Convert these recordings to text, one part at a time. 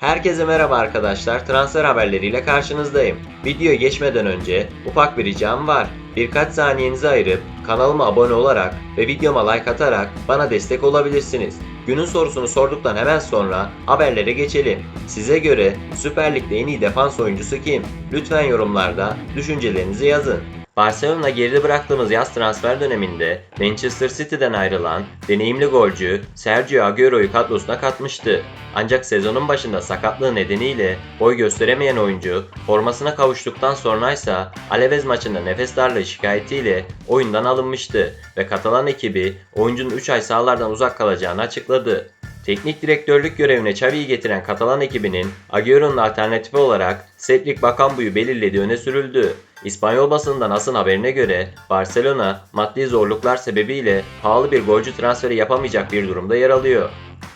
Herkese merhaba arkadaşlar. Transfer haberleriyle karşınızdayım. Videoya geçmeden önce ufak bir ricam var. Birkaç saniyenizi ayırıp kanalıma abone olarak ve videoma like atarak bana destek olabilirsiniz. Günün sorusunu sorduktan hemen sonra haberlere geçelim. Size göre Süper Lig'de en iyi defans oyuncusu kim? Lütfen yorumlarda düşüncelerinizi yazın. Barcelona geride bıraktığımız yaz transfer döneminde Manchester City'den ayrılan deneyimli golcü Sergio Agüero'yu kadrosuna katmıştı. Ancak sezonun başında sakatlığı nedeniyle boy gösteremeyen oyuncu formasına kavuştuktan sonra ise Alaves maçında nefes darlığı şikayetiyle oyundan alınmıştı ve Katalan ekibi oyuncunun 3 ay sahalardan uzak kalacağını açıkladı. Teknik direktörlük görevine Xavi'yi getiren Katalan ekibinin Agüero'nun alternatifi olarak Cedric Bakambu'yu belirlediği öne sürüldü. İspanyol basından asın haberine göre Barcelona maddi zorluklar sebebiyle pahalı bir golcü transferi yapamayacak bir durumda yer alıyor.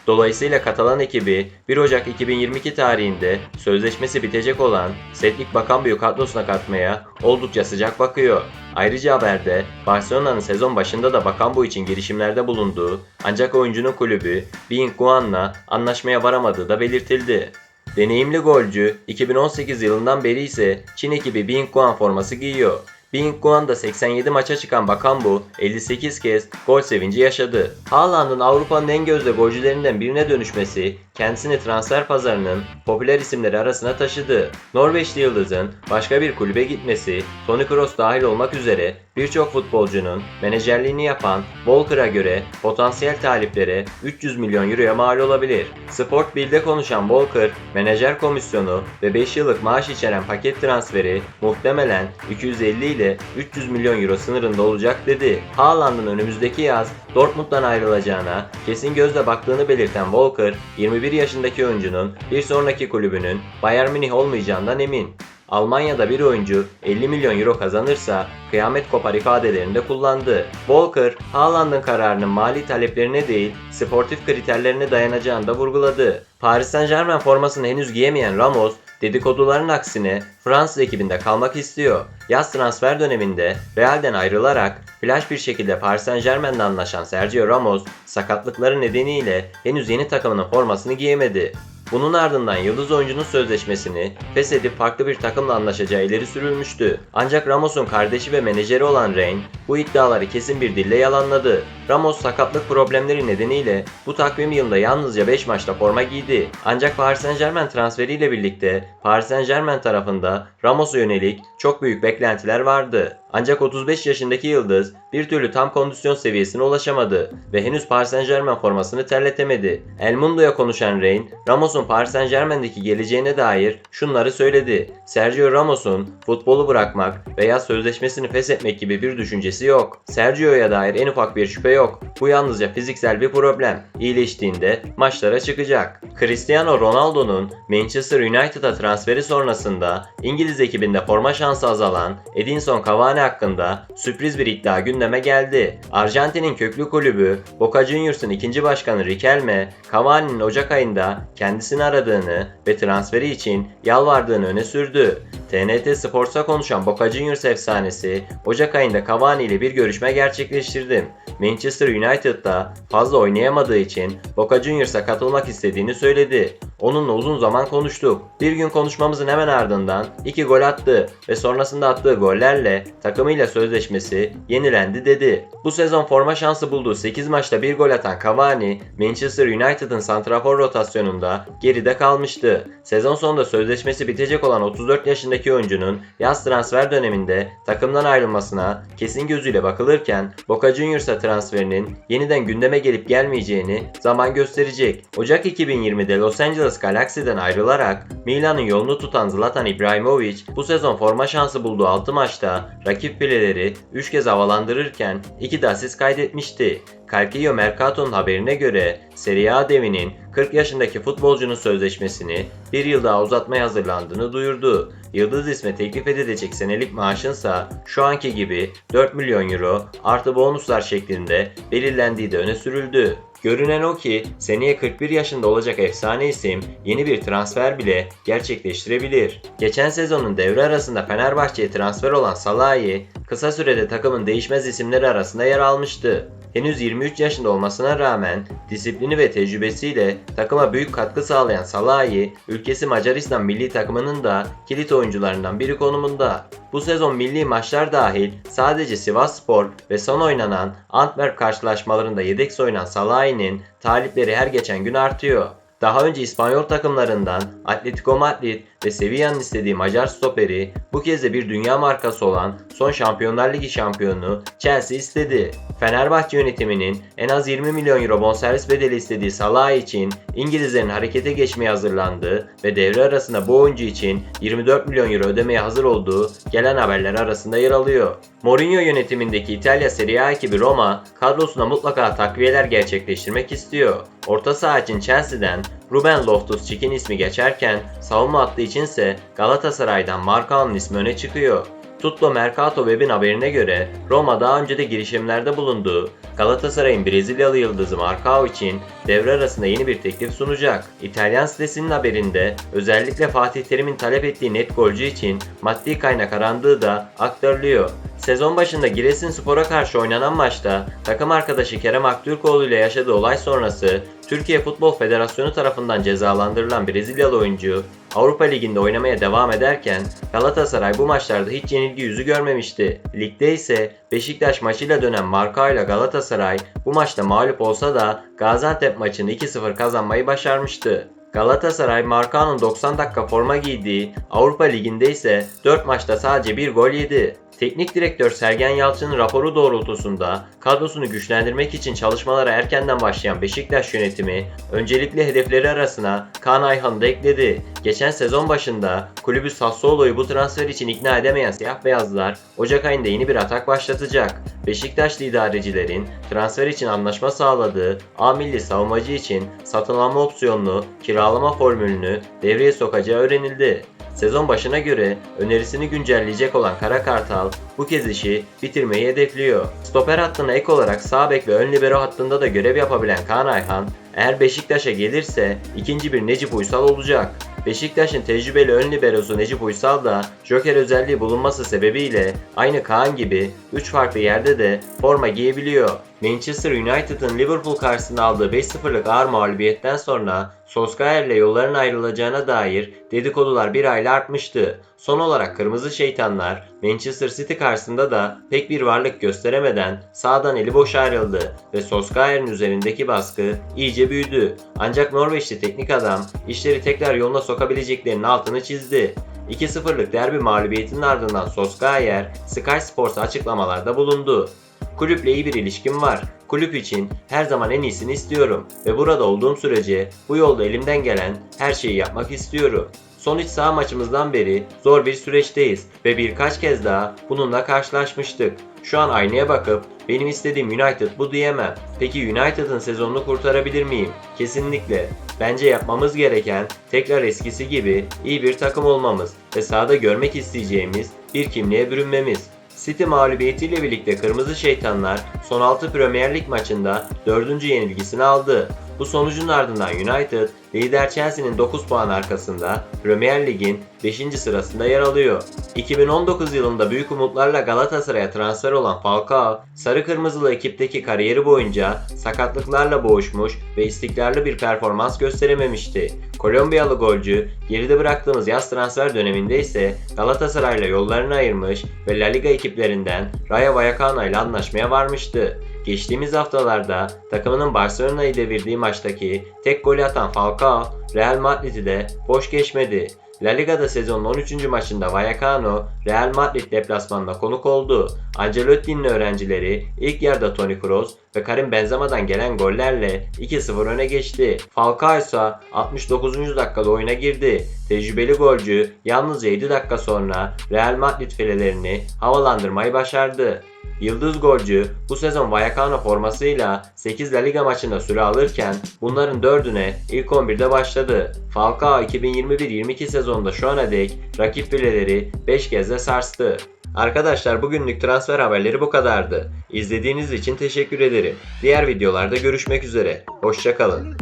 Dolayısıyla Katalan ekibi 1 Ocak 2022 tarihinde sözleşmesi bitecek olan Cedric Bakambu'yu kadrosuna katmaya oldukça sıcak bakıyor. Ayrıca haberde Barcelona'nın sezon başında da Bakambu için girişimlerde bulunduğu ancak oyuncunun kulübü Bing Guan'la anlaşmaya varamadığı da belirtildi. Deneyimli golcü 2018 yılından beri ise Çin ekibi Bing Guan forması giyiyor. Bing Guan'da 87 maça çıkan Bakambu 58 kez gol sevinci yaşadı. Haaland'ın Avrupa'nın en gözde golcülerinden birine dönüşmesi kendisini transfer pazarının popüler isimleri arasına taşıdı. Norveçli Yıldız'ın başka bir kulübe gitmesi, Toni Kroos dahil olmak üzere birçok futbolcunun menajerliğini yapan Volker'a göre potansiyel taliplere 300 milyon euroya mal olabilir. Sport Bill'de konuşan Volker, menajer komisyonu ve 5 yıllık maaş içeren paket transferi muhtemelen 250 ile 300 milyon euro sınırında olacak dedi. Haaland'ın önümüzdeki yaz Dortmund'dan ayrılacağına kesin gözle baktığını belirten Volker, 21 yaşındaki oyuncunun bir sonraki kulübünün Bayern Münih olmayacağından emin. Almanya'da bir oyuncu 50 milyon euro kazanırsa kıyamet kopar ifadelerini de kullandı. Volker, Haaland'ın kararının mali taleplerine değil, sportif kriterlerine dayanacağını da vurguladı. Paris Saint Germain formasını henüz giyemeyen Ramos, dedikoduların aksine Fransız ekibinde kalmak istiyor. Yaz transfer döneminde Real'den ayrılarak flash bir şekilde Paris Saint Germain'le anlaşan Sergio Ramos, sakatlıkları nedeniyle henüz yeni takımının formasını giyemedi. Bunun ardından yıldız oyuncunun sözleşmesini feshedip farklı bir takımla anlaşacağı ileri sürülmüştü. Ancak Ramos'un kardeşi ve menajeri olan Rein bu iddiaları kesin bir dille yalanladı. Ramos sakatlık problemleri nedeniyle bu takvim yılında yalnızca 5 maçta forma giydi. Ancak Paris Saint Germain transferiyle birlikte Paris Saint Germain tarafında Ramos'a yönelik çok büyük beklentiler vardı. Ancak 35 yaşındaki yıldız bir türlü tam kondisyon seviyesine ulaşamadı ve henüz Paris Saint Germain formasını terletemedi. El Mundo'ya konuşan Rein, Ramos'un Paris Saint Germain'deki geleceğine dair şunları söyledi. Sergio Ramos'un futbolu bırakmak veya sözleşmesini feshetmek gibi bir düşüncesi yok. Sergio'ya dair en ufak bir şüphe yok. Bu yalnızca fiziksel bir problem. İyileştiğinde maçlara çıkacak. Cristiano Ronaldo'nun Manchester United'a transferi sonrasında İngiliz ekibinde forma şansı azalan Edinson Cavani hakkında sürpriz bir iddia gündeme geldi. Arjantin'in köklü kulübü Boca Juniors'ın ikinci başkanı Riquelme, Cavani'nin Ocak ayında kendisini aradığını ve transferi için yalvardığını öne sürdü. TNT Sports'a konuşan Boca Juniors efsanesi Ocak ayında Cavani ile bir görüşme gerçekleştirdim. Manchester United'da fazla oynayamadığı için Boca Juniors'a katılmak istediğini söyledi. Onunla uzun zaman konuştuk. Bir gün konuşmamızın hemen ardından 2 gol attı ve sonrasında attığı gollerle takımıyla sözleşmesi yenilendi dedi. Bu sezon forma şansı bulduğu 8 maçta 1 gol atan Cavani, Manchester United'ın santrafor rotasyonunda geride kalmıştı. Sezon sonunda sözleşmesi bitecek olan 34 yaşındaki oyuncunun yaz transfer döneminde takımdan ayrılmasına kesin gözüyle bakılırken Boca Juniors'a transferinin yeniden gündeme gelip gelmeyeceğini zaman gösterecek. Ocak 2020'de Los Angeles Galaxy'den ayrılarak Milan'ın yolunu tutan Zlatan Ibrahimovic bu sezon forma şansı bulduğu 6 maçta rakip fileleri 3 kez havalandırırken 2 de asist kaydetmişti. Calcio Mercato'nun haberine göre Serie A devinin 40 yaşındaki futbolcunun sözleşmesini bir yıl daha uzatmaya hazırlandığını duyurdu. Yıldız isme teklif edilecek senelik maaşınsa şu anki gibi 4 milyon euro artı bonuslar şeklinde belirlendiği de öne sürüldü. Görünen o ki seneye 41 yaşında olacak efsane isim yeni bir transfer bile gerçekleştirebilir. Geçen sezonun devre arasında Fenerbahçe'ye transfer olan Salahi kısa sürede takımın değişmez isimleri arasında yer almıştı. Henüz 23 yaşında olmasına rağmen disiplini ve tecrübesiyle takıma büyük katkı sağlayan Salahi, ülkesi Macaristan milli takımının da kilit oyuncularından biri konumunda. Bu sezon milli maçlar dahil sadece Sivas Spor ve son oynanan Antwerp karşılaşmalarında yedek oynayan Salahi'nin talipleri her geçen gün artıyor. Daha önce İspanyol takımlarından Atletico Madrid ve Sevilla'nın istediği Macar stoperi bu kez de bir dünya markası olan son Şampiyonlar Ligi şampiyonu Chelsea istedi. Fenerbahçe yönetiminin en az 20 milyon euro bonservis bedeli istediği Salah için İngilizlerin harekete geçmeye hazırlandığı ve devre arasında bu oyuncu için 24 milyon euro ödemeye hazır olduğu gelen haberler arasında yer alıyor. Mourinho yönetimindeki İtalya Serie A ekibi Roma kadrosuna mutlaka takviyeler gerçekleştirmek istiyor. Orta saha için Chelsea'den Ruben Loftus-Cheek'in ismi geçerken savunma hattı içinse Galatasaray'dan Marcao'nun ismi öne çıkıyor. Tutto Mercato Web'in haberine göre Roma daha önce de girişimlerde bulunduğu Galatasaray'ın Brezilyalı yıldızı Marcao için devre arasında yeni bir teklif sunacak. İtalyan sitesinin haberinde özellikle Fatih Terim'in talep ettiği net golcü için maddi kaynak arandığı da aktarılıyor. Sezon başında Giresunspor'a karşı oynanan maçta takım arkadaşı Kerem Aktürkoğlu ile yaşadığı olay sonrası Türkiye Futbol Federasyonu tarafından cezalandırılan Brezilyalı oyuncu Avrupa Ligi'nde oynamaya devam ederken Galatasaray bu maçlarda hiç yenilgi yüzü görmemişti. Ligde ise Beşiktaş maçıyla dönen Marka ile Galatasaray bu maçta mağlup olsa da Gaziantep maçını 2-0 kazanmayı başarmıştı. Galatasaray Marka'nın 90 dakika forma giydiği Avrupa Ligi'nde ise 4 maçta sadece 1 gol yedi. Teknik direktör Sergen Yalçın'ın raporu doğrultusunda kadrosunu güçlendirmek için çalışmalara erkenden başlayan Beşiktaş yönetimi öncelikle hedefleri arasına Kaan Ayhan'ı da ekledi. Geçen sezon başında kulübü Sassuolo'yu bu transfer için ikna edemeyen siyah beyazlar Ocak ayında yeni bir atak başlatacak. Beşiktaşlı idarecilerin transfer için anlaşma sağladığı A milli savunmacı için satın alma opsiyonlu kiralama formülünü devreye sokacağı öğrenildi. Sezon başına göre önerisini güncelleyecek olan Kara Kartal bu kez işi bitirmeyi hedefliyor. Stoper hattına ek olarak sağ bek ve ön libero hattında da görev yapabilen Kaan Ayhan eğer Beşiktaş'a gelirse ikinci bir Necip Uysal olacak. Beşiktaş'ın tecrübeli ön liberosu Necip Uysal da Joker özelliği bulunması sebebiyle aynı Kaan gibi 3 farklı yerde de forma giyebiliyor. Manchester United'ın Liverpool karşısında aldığı 5-0'lık ağır mağlubiyetten sonra Solskjaer ile yolların ayrılacağına dair dedikodular bir ayla artmıştı. Son olarak Kırmızı Şeytanlar Manchester City karşısında da pek bir varlık gösteremeden sağdan eli boş ayrıldı ve Solskjaer'in üzerindeki baskı iyice büyüdü. Ancak Norveçli teknik adam işleri tekrar yoluna sokabileceklerinin altını çizdi. 2-0'lık derbi mağlubiyetinin ardından Solskjaer Sky Sports'a açıklamalarda bulundu. Kulüple iyi bir ilişkim var. Kulüp için her zaman en iyisini istiyorum ve burada olduğum sürece bu yolda elimden gelen her şeyi yapmak istiyorum. Son iç saha maçımızdan beri zor bir süreçteyiz ve birkaç kez daha bununla karşılaşmıştık. Şu an aynaya bakıp benim istediğim United bu diyemem. Peki United'ın sezonunu kurtarabilir miyim? Kesinlikle. Bence yapmamız gereken tekrar eskisi gibi iyi bir takım olmamız ve sahada görmek isteyeceğimiz bir kimliğe bürünmemiz. City mağlubiyetiyle birlikte Kırmızı Şeytanlar son 6 Premier Lig maçında 4. yenilgisini aldı. Bu sonucun ardından United lider Chelsea'nin 9 puan arkasında Premier Lig'in 5. sırasında yer alıyor. 2019 yılında büyük umutlarla Galatasaray'a transfer olan Falcao, sarı kırmızılı ekipteki kariyeri boyunca sakatlıklarla boğuşmuş ve istikrarlı bir performans gösterememişti. Kolombiyalı golcü geride bıraktığımız yaz transfer döneminde ise Galatasaray'la yollarını ayırmış ve La Liga ekiplerinden Rayo Vallecano ile anlaşmaya varmıştı. Geçtiğimiz haftalarda takımının Barcelona'yı devirdiği maçtaki tek golü atan Falcao, Real Madrid'i de boş geçmedi. La Liga'da sezonun 13. maçında Vallecano, Real Madrid deplasmanına konuk oldu. Ancelotti'nin öğrencileri ilk yarıda Toni Kroos ve Karim Benzema'dan gelen gollerle 2-0 öne geçti. Falcao ise 69. dakikada oyuna girdi. Tecrübeli golcü yalnızca 7 dakika sonra Real Madrid filelerini havalandırmayı başardı. Yıldız golcü bu sezon Vallecano formasıyla 8 La Liga maçında süre alırken bunların 4'üne ilk 11'de başladı. Falcao 2021-22 sezonunda şu ana dek rakip fileleri 5 kez de sarstı. Arkadaşlar bugünlük transfer haberleri bu kadardı. İzlediğiniz için teşekkür ederim. Diğer videolarda görüşmek üzere. Hoşçakalın.